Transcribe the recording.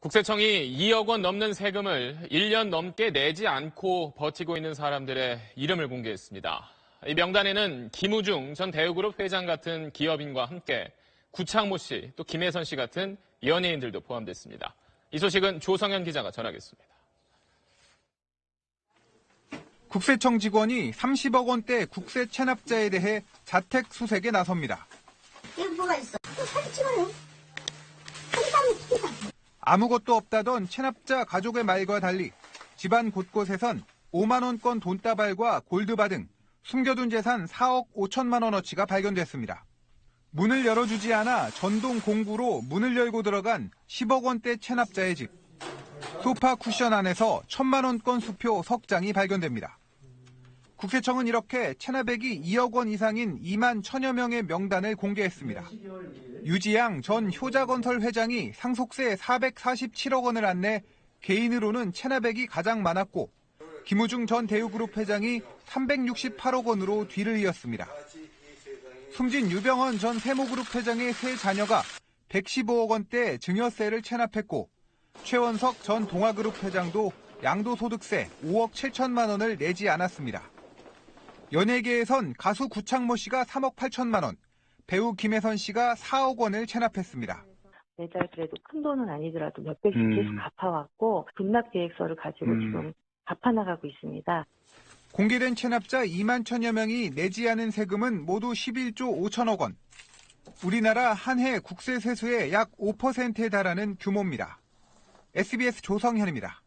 국세청이 2억 원 넘는 세금을 1년 넘게 내지 않고 버티고 있는 사람들의 이름을 공개했습니다. 이 명단에는 김우중 전 대우그룹 회장 같은 기업인과 함께 구창모 씨, 또 김혜선 씨 같은 연예인들도 포함됐습니다. 이 소식은 조성현 기자가 전하겠습니다. 국세청 직원이 30억 원대 국세 체납자에 대해 자택 수색에 나섭니다. 여기 뭐가 있어? 또 사진 찍어요. 사진. 아무것도 없다던 체납자 가족의 말과 달리 집안 곳곳에선 5만 원권 돈다발과 골드바 등 숨겨둔 재산 4억 5천만 원어치가 발견됐습니다. 문을 열어주지 않아 전동 공구로 문을 열고 들어간 10억 원대 체납자의 집. 소파 쿠션 안에서 천만 원권 수표 석 장이 발견됩니다. 국세청은 이렇게 체납액이 2억 원 이상인 2만 천여 명의 명단을 공개했습니다. 유지양 전 효자건설 회장이 상속세 447억 원을 안내 개인으로는 체납액이 가장 많았고 김우중 전 대우그룹 회장이 368억 원으로 뒤를 이었습니다. 숨진 유병헌 전 세모그룹 회장의 세 자녀가 115억 원대 증여세를 체납했고 최원석 전 동아그룹 회장도 양도소득세 5억 7천만 원을 내지 않았습니다. 연예계에선 가수 구창모 씨가 3억 8천만 원, 배우 김혜선 씨가 4억 원을 체납했습니다. 매달 그래도 큰 돈은 아니더라도 몇백씩 음. 계속 갚아왔고 분납 계획서를 가지고 음. 지금 갚아나가고 있습니다. 공개된 체납자 2만 천여 명이 내지 않은 세금은 모두 11조 5천억 원. 우리나라 한 해 국세 세수의 약 5%에 달하는 규모입니다. SBS 조성현입니다.